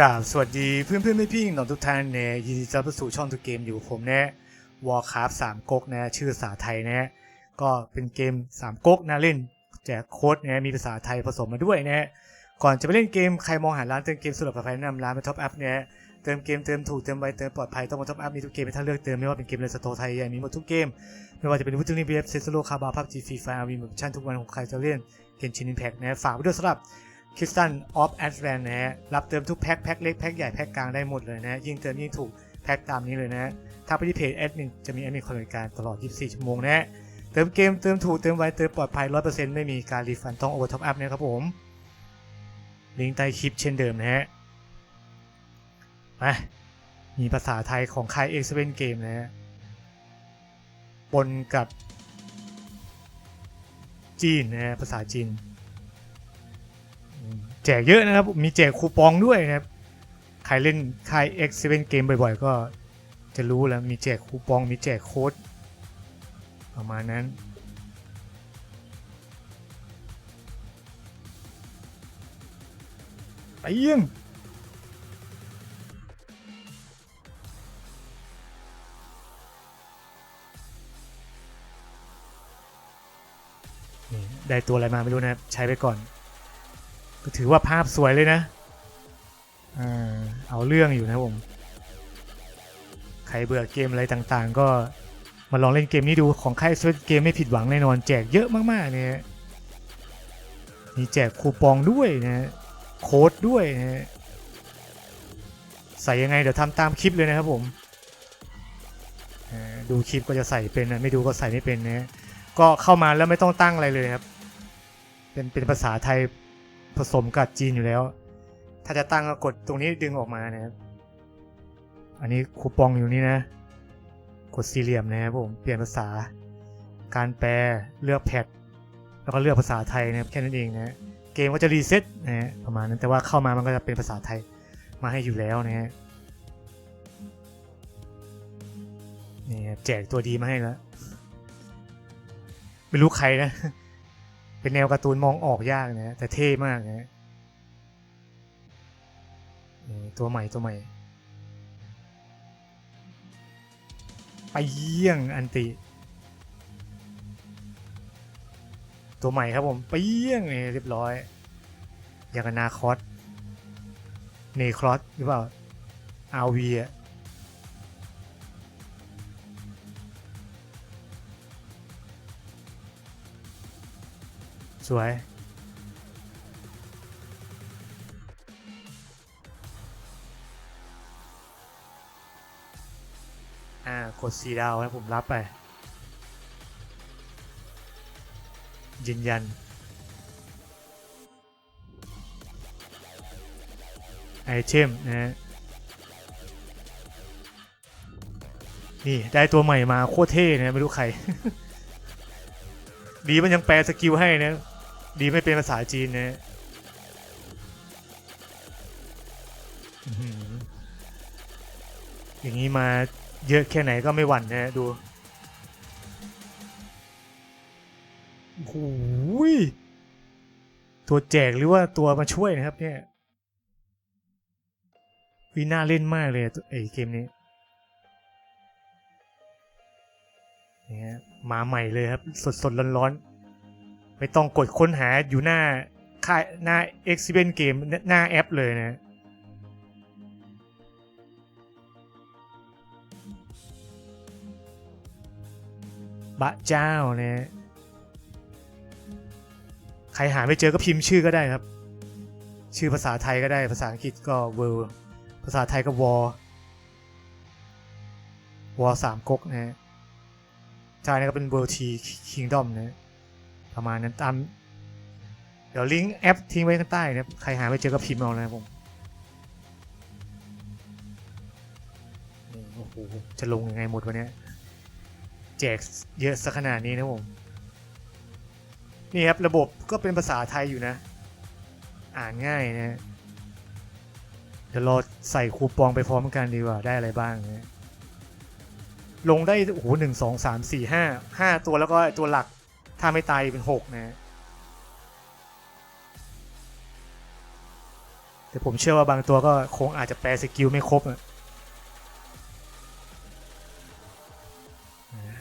กราบสวัสดีเพื่อนเพื่อนๆพี่น้องทุกท่านเนี่ยยินดีต้อนรับสู่ช่องทุกเกมอยู่ผมเนี่ยวอลคราฟสามก๊กนะชื่อภาษาไทยนะก็เป็นเกมสามก๊กนะเล่นแจกโค้ดนะมีภาษาไทยผสมมาด้วยนะก่อนจะไปเล่นเกมใครมองหาร้านเติมเกมสำหรับปลอดภัยแนะนำร้านมาท็อปอัพเนี่ยเติมเกมเติมถูกเติมไวเติมปลอดภัยต้องมาท็อปอัพมีทุกเกมให้ท่านเลือกเติมไม่ว่าเป็นเกมในสโตร์ไทยมีหมดทุกเกมไม่ว่าจะเป็นวูทูนี่บีเอฟเซสโลคาบาพับจีฟีฟาวีมิชั่นทุกวันของใครจะเล่นเกมชินินแพ็กนะฝากไว้ด้วยสำหรับ คิสตันออฟแอดแวนนะฮะรับเติมทุกแพ็คแพ็คเล็กแพ็คใหญ่แพ็คกลางได้หมดเลยนะยิ่งเติมยิ่งถูกแพ็คตามนี้เลยนะถ้าไปที่เพจแอดมินจะมีแอดมินคอยบริการตลอด 24 ชั่วโมงนะฮะเติมเกมเติมถูกเติมไวเติมปลอดภัย 100%ไม่มีการรีฟันต้องโอเวอร์ท็อปอัพนะครับผมลิงก์ใต้คลิปเช่นเดิมนะฮะมามีภาษาไทยของค่ายเอ็กซ์เวนเกมนะฮะปนกับจีนนะฮะภาษาจีน แจกเยอะนะครับ มีแจกคูปองด้วยนะครับ ใครเล่นค่าย X7 เกมบ่อยๆ ก็จะรู้แล้ว มีแจกคูปอง มีแจกโค้ด ประมาณนั้น ไปเยี่ยงนี่ได้ตัวอะไรมาไม่รู้นะครับ ใช้ไปก่อน ก็ถือว่าภาพสวยเลยนะอเอาเรื่องอยู่นะผม ใครเบื่อเกมอะไรต่างๆ ก็มาลองเล่นเกมนี้ดูของค่ายสวิตเกมไม่ผิดหวังแน่นอนแจกเยอะมากๆเนี่ยมีแจกคูปองด้วยนะโค้ดด้วยนะใส่ยังไงเดี๋ยวทำตามคลิปเลยนะครับผมดูคลิปก็จะใส่เป็นนะไม่ดูก็ใส่ไม่เป็นนะก็เข้ามาแล้วไม่ต้องตั้งอะไรเลยครับ เป็นเป็นภาษาไทย ผสมกับจีนอยู่แล้ว ถ้าจะตั้งก็กดตรงนี้ดึงออกมานะครับ อันนี้คูปองอยู่นี่นะ กดสี่เหลี่ยมนะครับผม เปลี่ยนภาษา การแปล เลือกแพท แล้วก็เลือกภาษาไทยนะครับแค่นั้นเองนะเกมก็จะรีเซ็ตนะฮะประมาณนั้น แต่ว่าเข้ามามันก็จะเป็นภาษาไทยมาให้อยู่แล้วนะฮะนี่แจกตัวดีมาให้แล้ว ไม่รู้ใครนะ เป็นแนวการ์ตูนมองออกยากนะแต่เท่มากนะตัวใหม่ตัวใหม่ ไปเยี่ยงอันติ ตัวใหม่ครับผม ไปเยี่ยงนี่เรียบร้อย อย่างนาคอสเนครอสหรือเปล่าอาวีอะ สวย อ่า กดสีดาวให้ผมรับไป ยืนยัน ไอเทมนะฮะนี่ ได้ตัวใหม่มาโคตรเท่นะไม่รู้ใคร ดีมันยังแปลสกิลให้นะ ดีไม่เป็นภาษาจีนเนะอื้อย่างนี้มาเยอะแค่ไหนก็ไม่หวั่นนะดูโอ้โหยตัวแจกหรือว่าตัวมาช่วยนะครับ เนี่ยวีน่าเล่นมากเลยไอ้เกมนี้เนี่ยมาใหม่เลยครับ สดสดร้อนร้อนๆ ไม่ต้องกดค้นหาอยู่หน้าค่ายหน้า e x h i b i t Game หน้าแอปเลยนะ บะเจ้าเนี่ยใครหาไม่เจอก็พิมพ์ชื่อก็ได้ครับ ชื่อภาษาไทยก็ได้ภาษาอังกฤษก็ world ภาษาไทยก็ war war สามก๊กนะฮะใช่นี่ก็เป็น world t kingdom นะ ประมาณนั้นตาม เดี๋ยวลิงก์แอปทิ้งไว้ข้างใต้นะใครหาไม่เจอก็พิมพ์เอานะครับผมโอ้โหจะลงยังไงหมดวันนี้แจกเยอะสักขนาดนี้นะผม นี่ครับระบบก็เป็นภาษาไทยอยู่นะ อ่านง่ายนะเดี๋ยวเราใส่คูปองไปพร้อมกันดีกว่าได้อะไรบ้างนะลงได้โอ้โหหนึ่งสองสามสี่ห้าห้าตัวแล้วก็ตัวหลัก ถ้าไม่ตายเป็นหกนะแต่ผมเชื่อว่าบางตัวก็คงอาจจะแปลสกิลไม่ครบอะ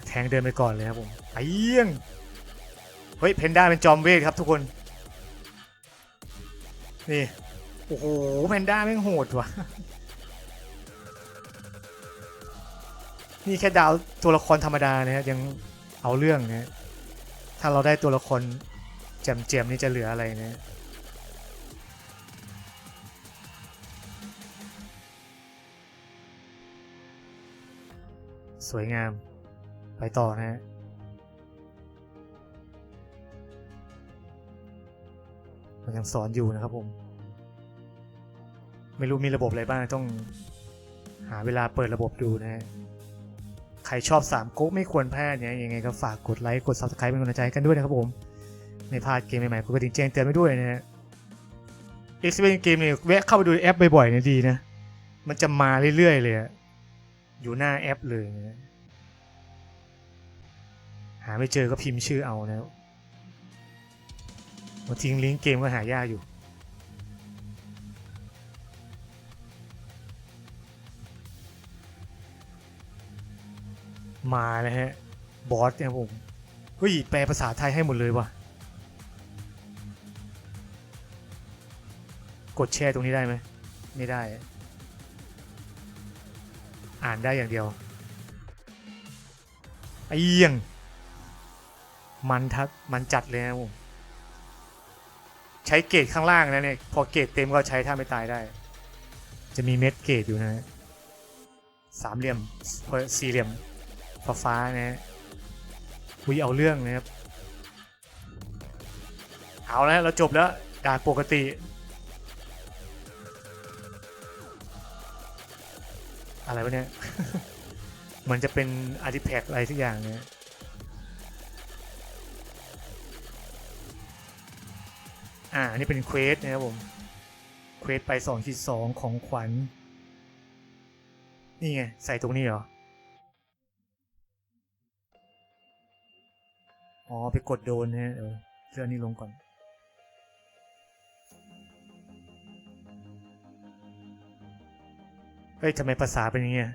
แทงเดินไปก่อนเลยครับผมไปเยี่ยง เฮ้ย เพนด้าเป็นจอมเวทครับทุกคน นี่ โอ้โห เพนด้าแม่งโหดว่ะ นี่แค่ดาวตัวละครธรรมดานะฮะยังเอาเรื่องนะฮะ ถ้าเราได้ตัวละครแจมๆนี่จะเหลืออะไรนะสวยงาม ไปต่อนะฮะมันยังสอนอยู่นะครับผม ไม่รู้มีระบบอะไรบ้างต้องหาเวลาเปิดระบบดูนะฮะ ใครชอบสามก๊กไม่ควรพลาดเนี่ยยังไงก็ฝากกดไลค์กด subscribe เป็นกำลังใจกันด้วยนะครับผมไม่พลาดเกมใหม่ๆกดกระดิ่งแจ้งเตือนไว้ด้วยนะฮะ X เป็นเกมเนี่ยแวะเข้าไปดูแอปบ่อยๆเนี่ยดีนะ มันจะมาเรื่อยๆเลยอะอยู่หน้าแอปเลยนะหาไม่เจอก็พิมพ์ชื่อเอานะมาทิ้งลิงก์เกมก็หายากอยู่ มาแล้วฮะ บอสเนี่ยผมเฮ้ยแปลภาษาไทยให้หมดเลยว่ะ กดแชร์ตรงนี้ได้ไหม ไม่ได้ อ่านได้อย่างเดียวไอ้เยี่ยงมันทัดมันจัดเลยนะผมใช้เกรดข้างล่างนะเนี่ย พอเกรดเต็มก็ใช้ท่าไม่ตายได้ จะมีเม็ดเกรดอยู่นะสามเหลี่ยมเอ่อสี่เหลี่ยม ฟ้าฟ้านะฮะคุยเอาเรื่องนะครับ เอาแล้วเราจบแล้วด่านปกติอะไรวะเนี่ย เหมือนจะเป็นอาร์ติแพกอะไรทุกอย่างเนี่ยอ่า นี่เป็นเควสนะครับผม เควสไป2ขีด2ของขวัญ นี่ไง ใส่ตรงนี้เหรอ อ๋อ ไปกดโดนนะฮะเดี๋ยวเสื้อนี้ลงก่อน เฮ้ยทำไมภาษาเป็นอย่างเงี้ย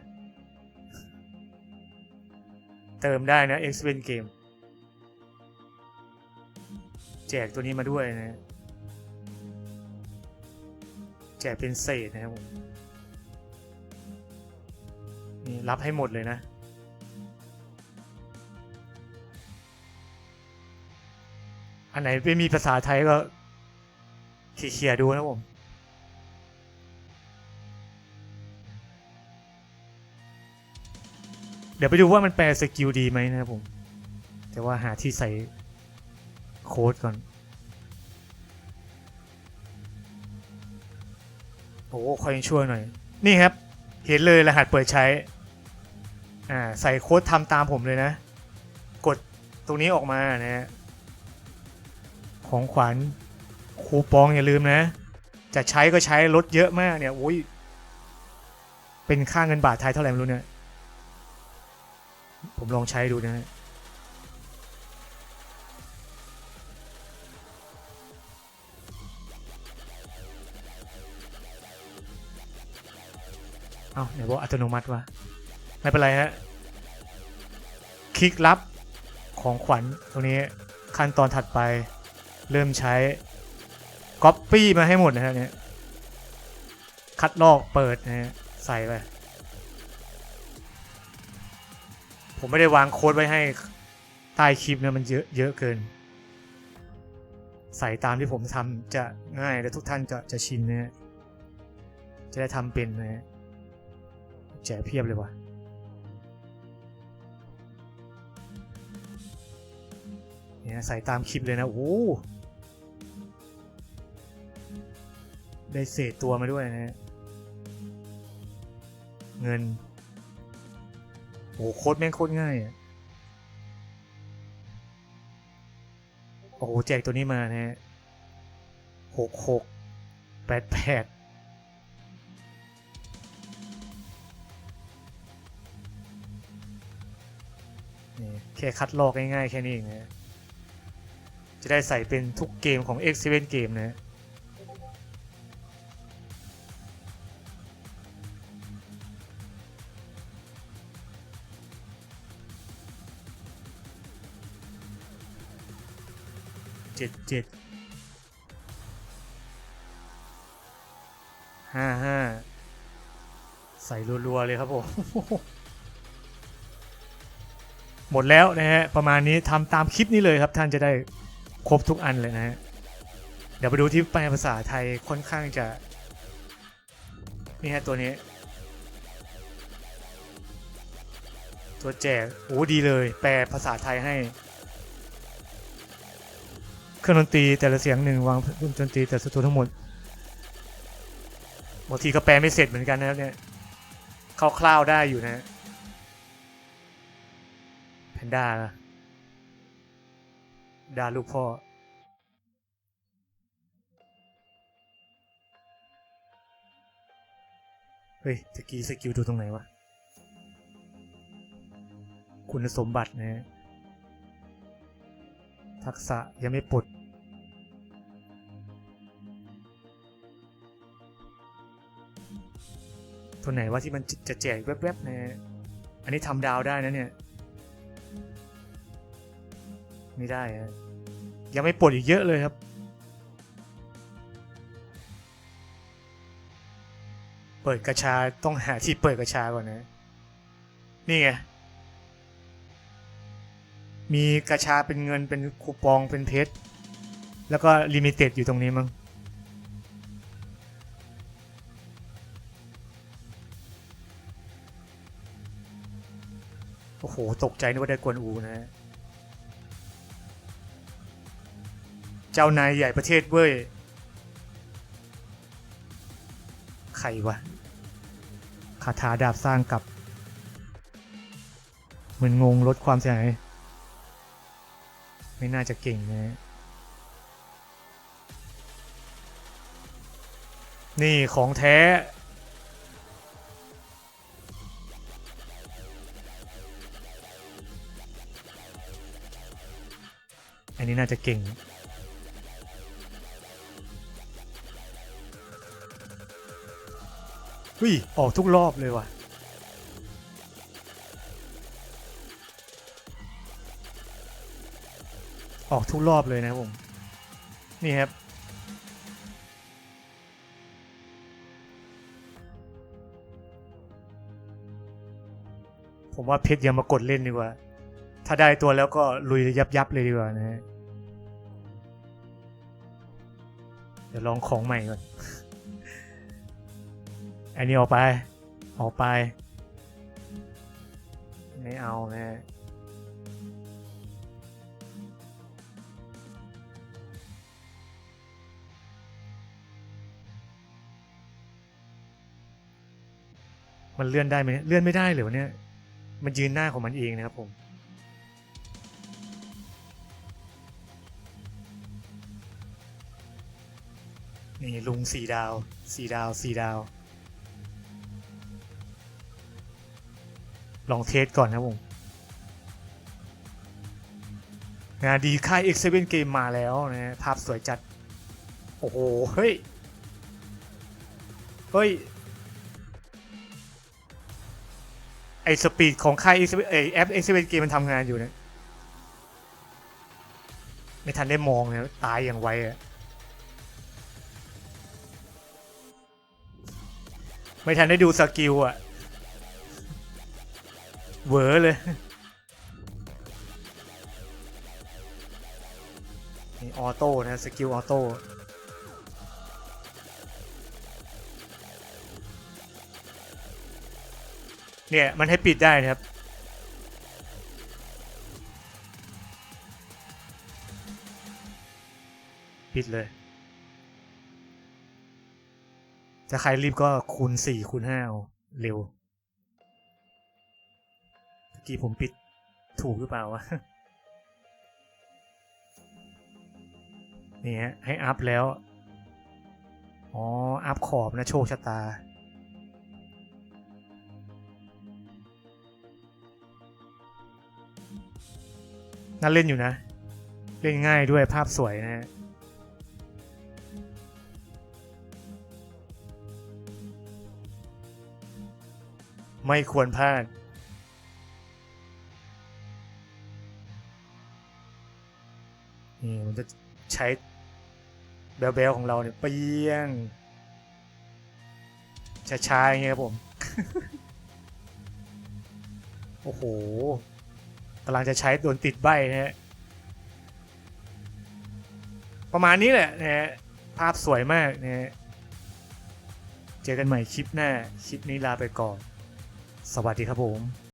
เติมได้นะ X เป็นเกมแจกตัวนี้มาด้วยนะ แจกเป็นเศษนะครับผม นี่รับให้หมดเลยนะ อันไหนไม่มีภาษาไทยก็เคลียๆดูนะผมเดี๋ยวไปดูว่ามันแปลสกิลดีไหมนะครับผม แต่ว่าหาที่ใส่โค้ดก่อน โอ้คอยช่วยหน่อย นี่ครับ เห็นเลยรหัสเปิดใช้ อ่า ใส่โค้ดทำตามผมเลยนะ กดตรงนี้ออกมานะฮะ ของขวัญคูปองอย่าลืมนะ จะใช้ก็ใช้ลดเยอะมากเนี่ยโอ้ยเป็นค่าเงินบาทไทยเท่าไหร่ไม่รู้เนี่ยผมลองใช้ดูนะฮะเอ้าไหนบอกอัตโนมัติวะไม่เป็นไรฮะคลิกลับของขวัญตรงนี้ขั้นตอนถัดไป เริ่มใช้ Copy มาให้หมดนะฮะเนี่ยคัดลอกเปิดนะฮะใส่ไปผมไม่ได้วางโค้ดไว้ให้ใต้คลิปนะมันเยอะเยอะเกิน ใส่ตามที่ผมทำจะง่ายและทุกท่านจะจะชินนะฮะจะได้ทำเป็นนะฮะแจกเพียบเลยว่ะ เนี่ยใส่ตามคลิปเลยนะ โอ้ ได้เศษตัวมาด้วยนะ เงิน โอ้โคตรแม่งโคตรง่ายอะโอ้โหแจกตัวนี้มานะฮะหกหกแปดแปดนี่แค่คัดลอกง่ายๆแค่นี้เองนะ จะได้ใส่เป็นทุกเกมของ X7 เกมนะเจ็ดเจ็ดห้าห้าใส่รัวๆเลยครับผมหมดแล้วนะฮะประมาณนี้ทำตามคลิปนี้เลยครับท่านจะได้ ครบทุกอันเลยนะ เดี๋ยวไปดูที่แปลภาษาไทยค่อนข้างจะนี่ฮะตัวนี้ ตัวแจกโอ้ดีเลย แปลภาษาไทยให้ เครื่องดนตรีแต่ละเสียงหนึ่งวางเครื่องดนตรีแต่ละตัวทั้งหมดบางทีก็แปลไม่เสร็จเหมือนกันนะครับเนี่ยคร่าวๆได้อยู่นะแพนด้านะ ดาลูกพ่อ เฮ้ยตะกี้สกิลดูตรงไหนวะ คุณสมบัตินะ ทักษะยังไม่ปลดตัวไหนว่าที่มันจะแจกแวบๆนะอันนี้ทำดาวได้นะเนี่ย ไม่ได้ฮะยังไม่ปลดอีกเยอะเลยครับ เปิดกระชาต้องหาที่เปิดกระชาก่อนนะ นี่ไง มีกระชาเป็นเงินเป็นคูปองเป็นเพชร แล้วก็ลิมิเต็ดอยู่ตรงนี้มั้งโอ้โห ตกใจนึกว่าได้กวนอูนะ เจ้านายใหญ่ประเทศเว้ย ใครวะคาถาดาบสร้างกับ เหมือนงงลดความเสียหายไม่น่าจะเก่งนะนี่ของแท้ อันนี้น่าจะเก่ง เฮ้ย ออกทุกรอบเลยว่ะ ออกทุกรอบเลยนะผม นี่ครับ ผมว่าเพชรอย่ามากดเล่นดีกว่า ถ้าได้ตัวแล้วก็ลุยยับยับเลยดีกว่านะฮะ เดี๋ยวลองของใหม่ก่อน อันนี้ออกไป ออกไป ไม่เอานะฮะมันเลื่อนได้ไหมเนี่ยเลื่อนไม่ได้เหรอวะเนี่ย มันยืนหน้าของมันเองนะครับผม นี่ลุงสี่ดาวสี่ดาวสี่ดาว ลองเทสก่อนนะผมงานดีค่าย X7 เกมมาแล้วนะภาพสวยจัด โอ้โห เฮ้ย เฮ้ย ไอสปีดของค่าย X7 เอยแอป X7 เกมมันทำงานอยู่เนี่ยไม่ทันได้มองเลยตายอย่างไวอะไม่ทันได้ดูสกิลอะ เวอร์เลยนี่ออโต้นะสกิลออโต้เนี่ยมันให้ปิดได้นะครับปิดเลยจะใครรีบก็คูณสี่คูณห้าเอาเร็ว กี้ผมปิดถูกหรือเปล่าวะนี่ฮะให้อัพแล้ว อ๋อ อัพขอบนะโชคชะตา น่าเล่นอยู่นะ เล่นง่ายด้วยภาพสวยนะฮะไม่ควรพลาด นี่มันจะใช้เบลๆของเราเนี่ยเปรี้ยงช้าๆอย่างเงี้ยครับผม โอ้โหกำลังจะใช้โดนติดใบนะฮะ ประมาณนี้แหละนะฮะ ภาพสวยมากนะฮะ เจอกันใหม่คลิปหน้า คลิปนี้ลาไปก่อน สวัสดีครับผม